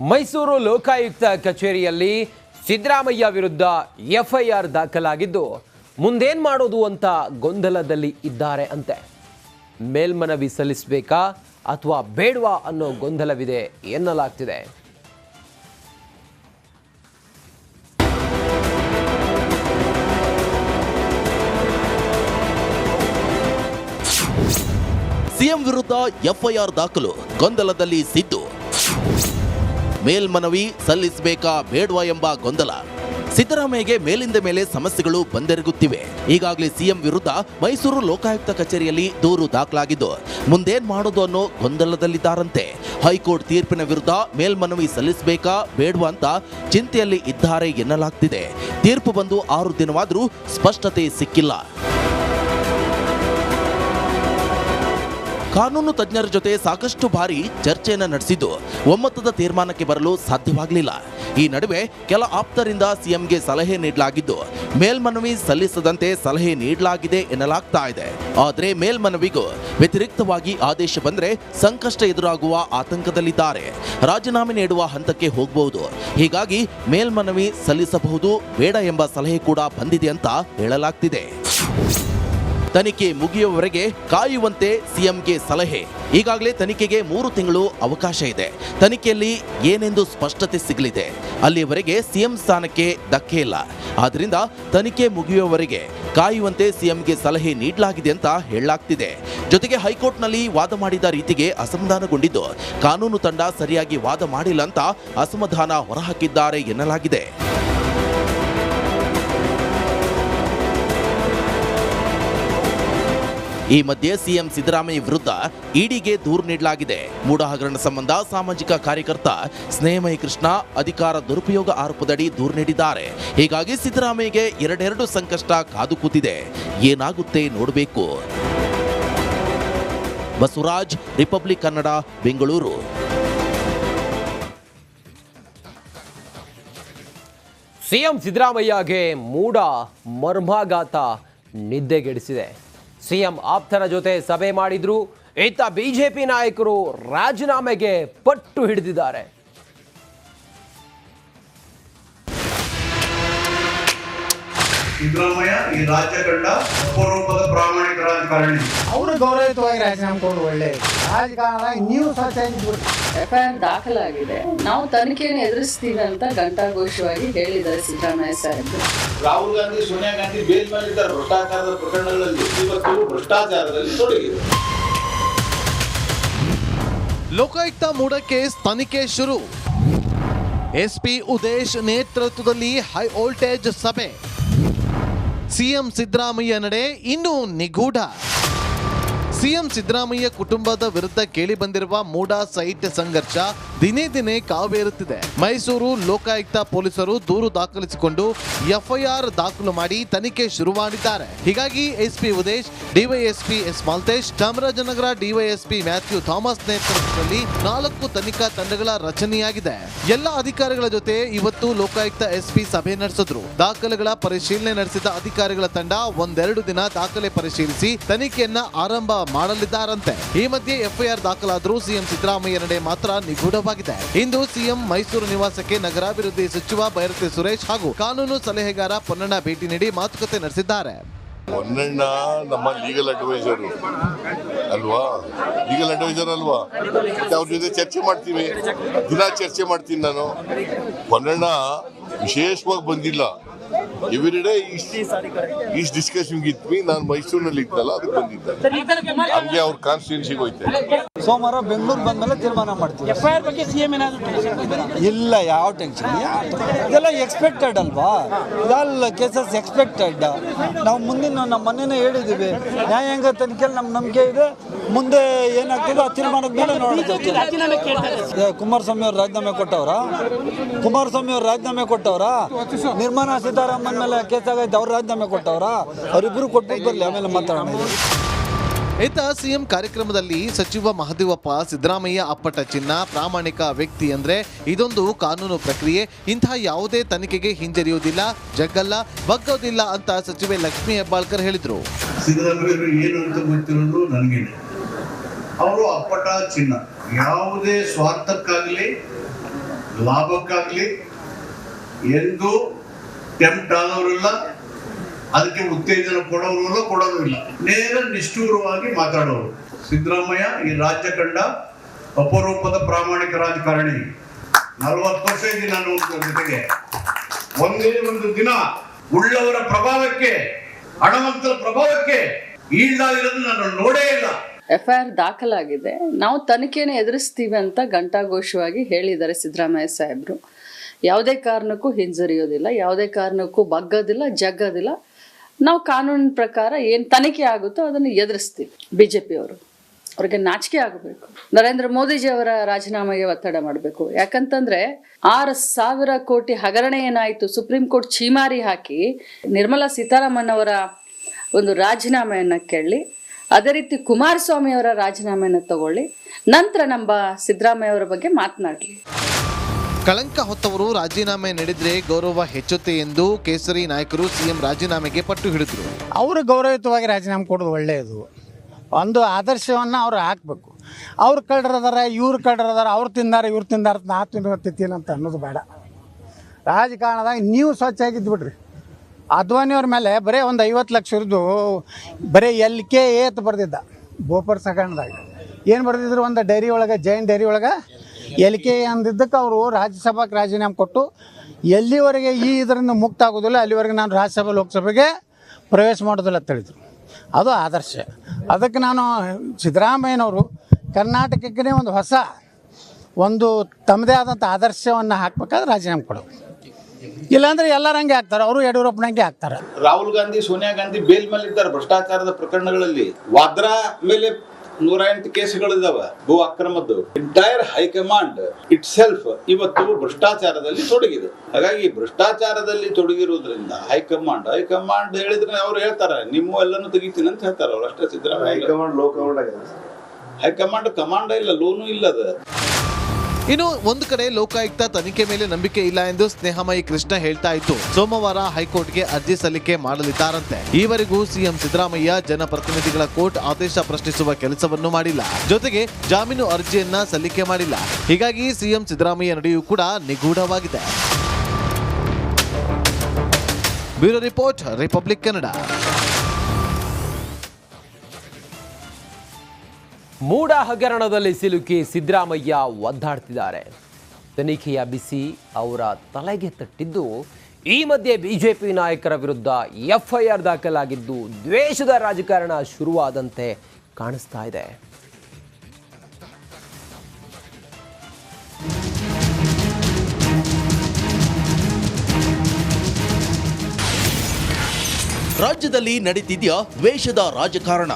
ಮೈಸೂರು ಲೋಕಾಯುಕ್ತ ಕಚೇರಿಯಲ್ಲಿ ಸಿದ್ದರಾಮಯ್ಯ ವಿರುದ್ಧ ಎಫ್ಐಆರ್ ದಾಖಲಾಗಿದ್ದು, ಮುಂದೇನು ಮಾಡೋದು ಅಂತ ಗೊಂದಲದಲ್ಲಿ ಇದ್ದಾರೆ ಅಂತೆ. ಮೇಲ್ಮನವಿ ಸಲ್ಲಿಸಬೇಕಾ ಅಥವಾ ಬೇಡವಾ ಅನ್ನೋ ಗೊಂದಲವಿದೆ ಎನ್ನಲಾಗ್ತಿದೆ. ಸಿಎಂ ವಿರುದ್ಧ ಎಫ್ಐಆರ್ ದಾಖಲು ಗೊಂದಲದಲ್ಲಿ ಸಿದ್ದು. ಮೇಲ್ಮನವಿ ಸಲ್ಲಿಸಬೇಕಾ ಬೇಡವಾ ಎಂಬ ಗೊಂದಲ. ಸಿದ್ದರಾಮಯ್ಯಗೆ ಮೇಲಿಂದ ಮೇಲೆ ಸಮಸ್ಯೆಗಳು ಬಂದೆರಗುತ್ತಿವೆ. ಈಗಾಗಲೇ ಸಿಎಂ ವಿರುದ್ಧ ಮೈಸೂರು ಲೋಕಾಯುಕ್ತ ಕಚೇರಿಯಲ್ಲಿ ದೂರು ದಾಖಲಾಗಿದ್ದು, ಮುಂದೇನ್ ಮಾಡೋದು ಅನ್ನೋ ಗೊಂದಲದಲ್ಲಿದ್ದಾರಂತೆ. ಹೈಕೋರ್ಟ್ ತೀರ್ಪಿನ ವಿರುದ್ಧ ಮೇಲ್ಮನವಿ ಸಲ್ಲಿಸಬೇಕಾ ಬೇಡವಾ ಅಂತ ಚಿಂತೆಯಲ್ಲಿ ಇದ್ದಾರೆ ಎನ್ನಲಾಗ್ತಿದೆ. ತೀರ್ಪು ಬಂದು ಆರು ದಿನವಾದರೂ ಸ್ಪಷ್ಟತೆ ಸಿಕ್ಕಿಲ್ಲ. ಕಾನೂನು ತಜ್ಞರ ಜೊತೆ ಸಾಕಷ್ಟು ಬಾರಿ ಚರ್ಚೆಯನ್ನು ನಡೆಸಿದ್ದು ಒಮ್ಮತದ ತೀರ್ಮಾನಕ್ಕೆ ಬರಲು ಸಾಧ್ಯವಾಗಲಿಲ್ಲ. ಈ ನಡುವೆ ಕೆಲ ಆಪ್ತರಿಂದ ಸಿಎಂಗೆ ಸಲಹೆ ನೀಡಲಾಗಿದ್ದು, ಮೇಲ್ಮನವಿ ಸಲ್ಲಿಸದಂತೆ ಸಲಹೆ ನೀಡಲಾಗಿದೆ ಎನ್ನಲಾಗ್ತಾ ಇದೆ. ಆದರೆ ಮೇಲ್ಮನವಿಗೂ ವ್ಯತಿರಿಕ್ತವಾಗಿ ಆದೇಶ ಬಂದರೆ ಸಂಕಷ್ಟ ಎದುರಾಗುವ ಆತಂಕದಲ್ಲಿದ್ದಾರೆ. ರಾಜೀನಾಮೆ ನೀಡುವ ಹಂತಕ್ಕೆ ಹೋಗಬಹುದು ಹೀಗಾಗಿ ಮೇಲ್ಮನವಿ ಸಲ್ಲಿಸಬಹುದು, ಬೇಡ ಎಂಬ ಸಲಹೆ ಕೂಡ ಬಂದಿದೆ ಅಂತ ಹೇಳಲಾಗ್ತಿದೆ. ತನಿಖೆ ಮುಗಿಯುವವರೆಗೆ ಕಾಯುವಂತೆ ಸಿಎಂಗೆ ಸಲಹೆ. ಈಗಾಗಲೇ ತನಿಖೆಗೆ ಮೂರು ತಿಂಗಳು ಅವಕಾಶ ಇದೆ. ತನಿಖೆಯಲ್ಲಿ ಏನೆಂದು ಸ್ಪಷ್ಟತೆ ಸಿಗಲಿದೆ. ಅಲ್ಲಿಯವರೆಗೆ ಸಿಎಂ ಸ್ಥಾನಕ್ಕೆ ಧಕ್ಕೆ ಇಲ್ಲ. ಆದ್ದರಿಂದ ತನಿಖೆ ಮುಗಿಯುವವರೆಗೆ ಕಾಯುವಂತೆ ಸಿಎಂಗೆ ಸಲಹೆ ನೀಡಲಾಗಿದೆ ಅಂತ ಹೇಳಲಾಗ್ತಿದೆ. ಜೊತೆಗೆ ಹೈಕೋರ್ಟ್ನಲ್ಲಿ ವಾದ ಮಾಡಿದ ರೀತಿಗೆ ಅಸಮಾಧಾನಗೊಂಡಿದ್ದು, ಕಾನೂನು ತಂಡ ಸರಿಯಾಗಿ ವಾದ ಮಾಡಿಲ್ಲ ಅಂತ ಅಸಮಾಧಾನ ಹೊರಹಾಕಿದ್ದಾರೆ ಎನ್ನಲಾಗಿದೆ. ಈ ಮಧ್ಯೆ ಸಿಎಂ ಸಿದ್ದರಾಮಯ್ಯ ವಿರುದ್ಧ ಇಡಿಗೆ ದೂರು ನೀಡಲಾಗಿದೆ. ಮೂಡ ಹಗರಣ ಸಂಬಂಧ ಸಾಮಾಜಿಕ ಕಾರ್ಯಕರ್ತ ಸ್ನೇಹಮಯಿ ಕೃಷ್ಣ ಅಧಿಕಾರ ದುರುಪಯೋಗ ಆರೋಪದಡಿ ದೂರು ನೀಡಿದ್ದಾರೆ. ಹೀಗಾಗಿ ಸಿದ್ದರಾಮಯ್ಯಗೆ ಎರಡೆರಡು ಸಂಕಷ್ಟ ಕಾದು ಕೂತಿದೆ. ಏನಾಗುತ್ತೆ ನೋಡಬೇಕು. ಬಸವರಾಜ್, ರಿಪಬ್ಲಿಕ್ ಕನ್ನಡ, ಬೆಂಗಳೂರು. ಸಿಎಂ ಸಿದ್ದರಾಮಯ್ಯಗೆ ಮೂಡ ಮರ್ಮಾಘಾತ ನಿದ್ದೆಗೆಡಿಸಿದೆ. ಸಿಎಂ ಆಪ್ತನ ಜೊತೆ ಸಭೆ ಮಾಡಿದ್ರು. ಇತ್ತ ಬಿಜೆಪಿ ನಾಯಕರು ರಾಜೀನಾಮೆಗೆ ಪಟ್ಟು ಹಿಡಿದಿದ್ದಾರೆ. ಸಿದ್ದರಾಮಯ್ಯ ಈ ರಾಜ್ಯ ಕಂಡ ಅಪರೂಪದ ಪ್ರಾಮಾಣಿಕ ರಾಜಕಾರಣಿ ಅವರು ಗೌರವಯುತವಾಗಿ ರಾಜೀನಾಮೆ ಕೊಡು ಒಳ್ಳೆ. ರಾಜಕಾರಣ ನೀವು ಎಫ್ ಎಫ್ಐಆರ್ ದಾಖಲಾಗಿದೆ. ನಾವು ತನಿಖೆಯನ್ನು ಎದುರಿಸ್ತೀವಿ ಅಂತ ಘಂಟಾಘೋಷವಾಗಿ ಹೇಳಿದ್ದಾರೆ ಸಿದ್ದರಾಮಯ್ಯ ಸಾಹೇಬ್ ರಾಹುಲ್ ಗಾಂಧಿ ಸೋನಿಯಾ ಗಾಂಧಿ ಬೇಲ್ ಮೇಲಿದ್ದಾರೆ ಭ್ರಷ್ಟಾಚಾರದ ಪ್ರಕರಣಗಳಲ್ಲಿ ಇವತ್ತು ಭ್ರಷ್ಟಾಚಾರದಲ್ಲಿ ತೊಡಗಿದೆ. ಲೋಕಾಯುಕ್ತ ಮೂಡಕ್ಕೆ ತನಿಖೆ ಶುರು. ಎಸ್ಪಿ ಉದೇಶ್ ನೇತೃತ್ವದಲ್ಲಿ ಹೈ ವೋಲ್ಟೇಜ್ ಸಭೆ. ಸಿಎಂ ಸಿದ್ದರಾಮಯ್ಯ ನಡೆ ಇನ್ನೂ ನಿಗೂಢ. ಸಿಎಂ ಸಿದ್ದರಾಮಯ್ಯ ಕುಟುಂಬದ ವಿರುದ್ಧ ಕೇಳಿ ಬಂದಿರುವ ಮೂಡ ಸೈಟ್ ಸಂಘರ್ಷ ದಿನೇ ದಿನೇ ಕಾವೇರುತ್ತಿದೆ. ಮೈಸೂರು ಲೋಕಾಯುಕ್ತ ಪೊಲೀಸರು ದೂರು ದಾಖಲಿಸಿಕೊಂಡು ಎಫ್ಐಆರ್ ದಾಖಲು ಮಾಡಿ ತನಿಖೆ ಶುರು ಮಾಡಿದ್ದಾರೆ ಹೀಗಾಗಿ SP Udesh, DYSP S Malthesh, Chamarajanagar DYSP Mathew Thomas ನೇತೃತ್ವದಲ್ಲಿ ನಾಲ್ಕು ತನಿಖಾ ತಂಡಗಳ ರಚನೆಯಾಗಿದೆ. ಎಲ್ಲ ಅಧಿಕಾರಿಗಳ ಜೊತೆ ಇವತ್ತು ಲೋಕಾಯುಕ್ತ ಎಸ್ಪಿ ಸಭೆ ನಡೆಸಿದ್ರು. ದಾಖಲೆಗಳ ಪರಿಶೀಲನೆ ನಡೆಸಿದ ಅಧಿಕಾರಿಗಳ ತಂಡ ಒಂದೆರಡು ದಿನ ದಾಖಲೆ ಪರಿಶೀಲಿಸಿ ತನಿಖೆಯನ್ನ ಆರಂಭ ಮಾಡಲಿದ್ದಾರಂತೆ. ಈ ಮಧ್ಯೆ ಎಫ್ಐಆರ್ ದಾಖಲಾದರೂ ಸಿಎಂ ಸಿದ್ದರಾಮಯ್ಯ ನಡೆ ಮಾತ್ರ ನಿಗೂಢವಾಗಿದೆ. ಇಂದು ಸಿಎಂ ಮೈಸೂರು ನಿವಾಸಕ್ಕೆ ನಗರಾಭಿವೃದ್ಧಿ ಸಚಿವ ಬೈರತಿ ಸುರೇಶ್ ಹಾಗೂ ಕಾನೂನು ಸಲಹೆಗಾರ ಪೊನ್ನಣ್ಣ ಭೇಟಿ ನೀಡಿ ಮಾತುಕತೆ ನಡೆಸಿದ್ದಾರೆ. ಪೊನ್ನಣ್ಣ ನಮ್ಮ ಲೀಗಲ್ ಅಡ್ವೈಸರ್ ಅಲ್ವಾ? ಲೀಗಲ್ ಅಡ್ವೈಸರ್ ಅಲ್ವಾ? ಮತ್ತೆ ಅವ್ರ ಜೊತೆ ಚರ್ಚೆ ಮಾಡ್ತೀವಿ. ದಿನ ಚರ್ಚೆ ಮಾಡ್ತೀನಿ ನಾನು. ಪೊನ್ನಣ್ಣ ವಿಶೇಷವಾಗಿ ಬಂದಿಲ್ಲ. ಎವ್ರಿ ಡೇ ಇಷ್ಟು ಡಿಸ್ಕಷನ್ ಮೀ ನಾನು ಮೈಸೂರಿನಲ್ಲಿ ಇದ್ದಲ್ಲ ಅದಕ್ಕೆ ಬಂದಿದ್ದೆ. ಹಂಗೆ ಅವ್ರ ಕಾನ್ಸ್ಟಿಟ್ಯೂನ್ಸಿಗೆ ಹೋಯ್ತೆ. ಸೋಮವಾರ ಬೆಂಗಳೂರು ಬಂದ್ಮೇಲೆ ತೀರ್ಮಾನ ಮಾಡ್ತೀವಿ. ಎಫ್ಐಆರ್ ಬಗ್ಗೆ ಸಿಎಂ ಏನಾದ್ರು ಇಲ್ಲ ಯಾವ ಟೆನ್ಷನ್ ಇದೆಲ್ಲ ಎಕ್ಸ್ಪೆಕ್ಟೆಡ್ ಅಲ್ವಾ? ಇದೆಲ್ಲ ಕೇಸಸ್ ಎಕ್ಸ್ಪೆಕ್ಟೆಡ್ ನಾವು ಮುಂದಿನ ನಮ್ಮ ಮನೇನೆ ಹೇಳಿದ್ದೀವಿ. ನ್ಯಾಯಾಂಗ ತನಿಖೆಯಲ್ಲಿ ನಮ್ಮ ನಂಬಿಕೆ ಇದೆ. ಮುಂದೆ ಏನಾಗ್ತದೆ ಆ ತೀರ್ಮಾನದ ಮೇಲೆ ನೋಡೋಣ. ಕುಮಾರಸ್ವಾಮಿ ಅವ್ರು ರಾಜೀನಾಮೆ ಕೊಟ್ಟವರ? ಕುಮಾರಸ್ವಾಮಿ ಅವ್ರು ರಾಜೀನಾಮೆ ಕೊಟ್ಟವರ? ನಿರ್ಮಲಾ ಸೀತಾರಾಮನ್ ಮೇಲೆ ಕೇಸ್ ಆಗೈತೆ ಅವ್ರು ರಾಜೀನಾಮೆ ಕೊಟ್ಟವರ? ಅವರಿಬ್ಬರು ಕೊಟ್ಬಿಟ್ಟು ಬರಲಿ ಆಮೇಲೆ ಮಾತಾಡೋಣ. ಇತ್ತ ಸಿಎಂ ಕಾರ್ಯಕ್ರಮದಲ್ಲಿ ಸಚಿವ ಮಹದೇವಪ್ಪ ಸಿದ್ದರಾಮಯ್ಯ ಅಪ್ಪಟ ಚಿನ್ನ ಪ್ರಾಮಾಣಿಕ ವ್ಯಕ್ತಿ ಅಂದ್ರೆ ಇದೊಂದು ಕಾನೂನು ಪ್ರಕ್ರಿಯೆ. ಇಂತಹ ಯಾವುದೇ ತನಿಖೆಗೆ ಹಿಂಜರಿಯುವುದಿಲ್ಲ ಜಗ್ಗಲ್ಲ ಬಗ್ಗೋದಿಲ್ಲ ಅಂತ ಸಚಿವೆ ಲಕ್ಷ್ಮೀ ಹೆಬ್ಬಾಳ್ಕರ್ ಹೇಳಿದ್ರು. ಸಿದ್ದರಾಮಯ್ಯ ಏನು ಅಂತ ಗೊತ್ತಿರೋದು ನನಗೇನೆ. ಅವರು ಅಪ್ಪಟ ಚಿನ್ನ. ಯಾವುದೇ ಸ್ವಾರ್ಥಕ್ಕಾಗಲಿ, ಲಾಭಕ್ಕಾಗಲಿ ಎಂದು ಟೆಂಪ್ಟ್ ಆದವರಿಲ್ಲ, ಅದಕ್ಕೆ ಉತ್ತೇಜನ ಕೊಡೋರು ಕೊಡೋರು ಇಲ್ಲ. ನೇರ ನಿಷ್ಠೂರವಾಗಿ ಮಾತಾಡೋರು. ಸಿದ್ದರಾಮಯ್ಯ ಈ ರಾಜ್ಯ ಕಂಡ ಅಪರೂಪದ ಪ್ರಾಮಾಣಿಕ ರಾಜಕಾರಣಿ. ನಲವತ್ತು ವರ್ಷ ಇದೆ ನಾನು ಜೊತೆಗೆ. ಒಂದೇ ಒಂದು ದಿನ ಉಳ್ಳವರ ಪ್ರಭಾವಕ್ಕೆ ಹಣವಂತರ ಪ್ರಭಾವಕ್ಕೆ ಈಡಾಗಿರೋದು ನಾನು ನೋಡೇ ಇಲ್ಲ. ಎಫ್ ಐ ಆರ್ ದಾಖಲಾಗಿದೆ. ನಾವು ತನಿಖೆನೇ ಎದುರಿಸ್ತೀವಿ ಅಂತ ಘಂಟಾಘೋಷವಾಗಿ ಹೇಳಿದ್ದಾರೆ ಸಿದ್ದರಾಮಯ್ಯ ಸಾಹೇಬರು. ಯಾವುದೇ ಕಾರಣಕ್ಕೂ ಹಿಂಜರಿಯೋದಿಲ್ಲ, ಯಾವುದೇ ಕಾರಣಕ್ಕೂ ಬಗ್ಗೋದಿಲ್ಲ, ಜಗ್ಗೋದಿಲ್ಲ. ನಾವು ಕಾನೂನಿನ ಪ್ರಕಾರ ಏನು ತನಿಖೆ ಆಗುತ್ತೋ ಅದನ್ನು ಎದುರಿಸ್ತೀವಿ ಬಿ ಜೆ ಪಿಯವರು ಅವ್ರಿಗೆ ನಾಚಿಕೆ ಆಗಬೇಕು. ನರೇಂದ್ರ ಮೋದಿಜಿಯವರ ರಾಜೀನಾಮೆಗೆ ಒತ್ತಡ ಮಾಡಬೇಕು. ಯಾಕಂತಂದ್ರೆ ಆರು ಸಾವಿರ ಕೋಟಿ ಹಗರಣ ಏನಾಯಿತು, ಸುಪ್ರೀಂ ಕೋರ್ಟ್ ಛೀಮಾರಿ ಹಾಕಿ ನಿರ್ಮಲಾ ಸೀತಾರಾಮನ್ ಅವರ ಒಂದು ರಾಜೀನಾಮೆಯನ್ನು ಕೇಳಿ ಅದೇ ರೀತಿ ಕುಮಾರಸ್ವಾಮಿ ಅವರ ರಾಜೀನಾಮೆಯನ್ನು ತಗೊಳ್ಳಿ ನಂತರ ನಮ್ಮ ಸಿದ್ದರಾಮಯ್ಯ ಅವರ ಬಗ್ಗೆ ಮಾತನಾಡಲಿ. ಕಳಂಕ ಹೊತ್ತವರು ರಾಜೀನಾಮೆ ನೀಡಿದ್ರೆ ಗೌರವ ಹೆಚ್ಚುತ್ತೆ ಎಂದು ಕೇಸರಿ ನಾಯಕರು ಸಿಎಂ ರಾಜೀನಾಮೆಗೆ ಪಟ್ಟು ಹಿಡಿದ್ರು. ಅವರು ಗೌರವಯುತವಾಗಿ ರಾಜೀನಾಮೆ ಕೊಡೋದು ಒಳ್ಳೆಯದು. ಒಂದು ಆದರ್ಶವನ್ನು ಅವ್ರು ಹಾಕಬೇಕು. ಅವ್ರು ಕಳ್ಳರದಾರ ಇವ್ರು ಕಳ್ಳರದಾರ ಅವ್ರು ತಿಂದಾರ ಇವ್ರು ತಿಂದಾರ ನಾ ತಿನ್ನತ್ತಿತ್ತೀನಿ ಅಂತ ಅನ್ನೋದು ಬೇಡ. ರಾಜಕಾರಣದಾಗ ನೀವು ಸ್ವಚ್ಛ ಆಗಿದ್ದು ಬಿಡ್ರಿ. ಅದ್ವಾನಿಯವ್ರ ಮೇಲೆ ಬರೀ ಒಂದು ಐವತ್ತು ಲಕ್ಷ ಇರ್ದು ಬರೀ ಎಲ್ ಕೆ ಏತ್ ಬರ್ದಿದ್ದ, ಬೋಪರ್ ಸಗಣದಾಗ. ಏನು ಬರ್ದಿದ್ರು ಒಂದು ಡೈರಿ ಒಳಗೆ, ಜೈನ್ ಡೈರಿ ಒಳಗೆ? ಎಲ್ ಕೆ ಅಂದಿದ್ದಕ್ಕೆ ಅವರು ರಾಜ್ಯಸಭಾಕ್ಕೆ ರಾಜೀನಾಮೆ ಕೊಟ್ಟು ಎಲ್ಲಿವರೆಗೆ ಈ ಇದರಿಂದ ಮುಕ್ತ ಆಗೋದಿಲ್ಲ, ಅಲ್ಲಿವರೆಗೆ ನಾನು ರಾಜ್ಯಸಭೆ, ಲೋಕಸಭೆಗೆ ಪ್ರವೇಶ ಮಾಡೋದಿಲ್ಲ ಅಂತ ಹೇಳಿದರು. ಅದು ಆದರ್ಶ. ಅದಕ್ಕೆ ನಾನು ಸಿದ್ದರಾಮಯ್ಯನವರು ಕರ್ನಾಟಕಕ್ಕೆ ಒಂದು ಹೊಸ, ಒಂದು ತಮ್ಮದೇ ಆದಂಥ ಆದರ್ಶವನ್ನು ಹಾಕ್ಬೇಕಾದ್ರೆ ರಾಜೀನಾಮೆ ಕೊಡೋದು. ಇಲ್ಲಾಂದ್ರೆ ಎಲ್ಲರ ಹಂಗೆ ಹಾಕ್ತಾರೆ ಅವರು ಯಡಿಯೂರಪ್ಪನಂಗೆ ಆಗ್ತಾರೆ. ರಾಹುಲ್ ಗಾಂಧಿ ಸೋನಿಯಾ ಗಾಂಧಿ ಬೇಲ್ ಮೇಲೆ ಇದ್ದಾರೆ ಭ್ರಷ್ಟಾಚಾರದ ಪ್ರಕರಣಗಳಲ್ಲಿ. ವಾದ್ರಾ ಮೇಲೆ ನೂರ ಎಂಟು ಕೇಸ್ಗಳಿದಾವ ಭೂ ಅಕ್ರಮದ್ದು. ಎಂಟೈರ್ ಹೈಕಮಾಂಡ್ ಇಟ್ ಸೆಲ್ಫ್ ಇವತ್ತು ಭ್ರಷ್ಟಾಚಾರದಲ್ಲಿ ತೊಡಗಿದೆ. ಹಾಗಾಗಿ ಭ್ರಷ್ಟಾಚಾರದಲ್ಲಿ ತೊಡಗಿರುವುದರಿಂದ ಹೈಕಮಾಂಡ್ ಹೈಕಮಾಂಡ್ ಹೇಳಿದ್ರೆ ಅವ್ರು ಹೇಳ್ತಾರೆ ನಿಮ್ಮ ಎಲ್ಲನೂ ತೆಗಿತೀನಿ ಅಂತ ಹೇಳ್ತಾರೆ ಅವ್ರು. ಅಷ್ಟೇ Siddaramaiah. High command low command high command command ಇಲ್ಲ ಲೋನು ಇಲ್ಲ ಅದು ಇನ್ನು ಒಂದು ಕಡೆ ಲೋಕಾಯುಕ್ತ ತನಿಖೆ ಮೇಲೆ ನಂಬಿಕೆ ಇಲ್ಲ ಎಂದು ಸ್ನೇಹಮಯಿ ಕೃಷ್ಣ ಹೇಳ್ತಾ ಇತ್ತು ಸೋಮವಾರ ಹೈಕೋರ್ಟ್ಗೆ ಅರ್ಜಿ ಸಲ್ಲಿಕೆ ಮಾಡಲಿದ್ದಾರಂತೆ. ಈವರೆಗೂ ಸಿಎಂ ಸಿದ್ದರಾಮಯ್ಯ ಜನಪ್ರತಿನಿಧಿಗಳ ಕೋರ್ಟ್ ಆದೇಶ ಪ್ರಶ್ನಿಸುವ ಕೆಲಸವನ್ನು ಮಾಡಿಲ್ಲ. ಜೊತೆಗೆ ಜಾಮೀನು ಅರ್ಜಿಯನ್ನ ಸಲ್ಲಿಕೆ ಮಾಡಿಲ್ಲ. ಹೀಗಾಗಿ ಸಿಎಂ ಸಿದ್ದರಾಮಯ್ಯ ನಡೆಯೂ ಕೂಡ ನಿಗೂಢವಾಗಿದೆ. Bureau report, Republic Kannada. MUDA ಹಗರಣದಲ್ಲಿ ಸಿಲುಕಿ ಸಿದ್ದರಾಮಯ್ಯ ಒದ್ದಾಡ್ತಿದ್ದಾರೆ. ತನಿಖೆಯ ಬಿಸಿ ಅವರ ತಲೆಗೆ ತಟ್ಟಿದ್ದು ಈ ಮಧ್ಯೆ ಬಿಜೆಪಿ ನಾಯಕರ ವಿರುದ್ಧ ಎಫ್ಐಆರ್ ದಾಖಲಾಗಿದ್ದು ದ್ವೇಷದ ರಾಜಕಾರಣ ಶುರುವಾದಂತೆ ಕಾಣಿಸ್ತಾ ಇದೆ. ರಾಜ್ಯದಲ್ಲಿ ನಡೀತಿದೆಯಾ ದ್ವೇಷದ ರಾಜಕಾರಣ?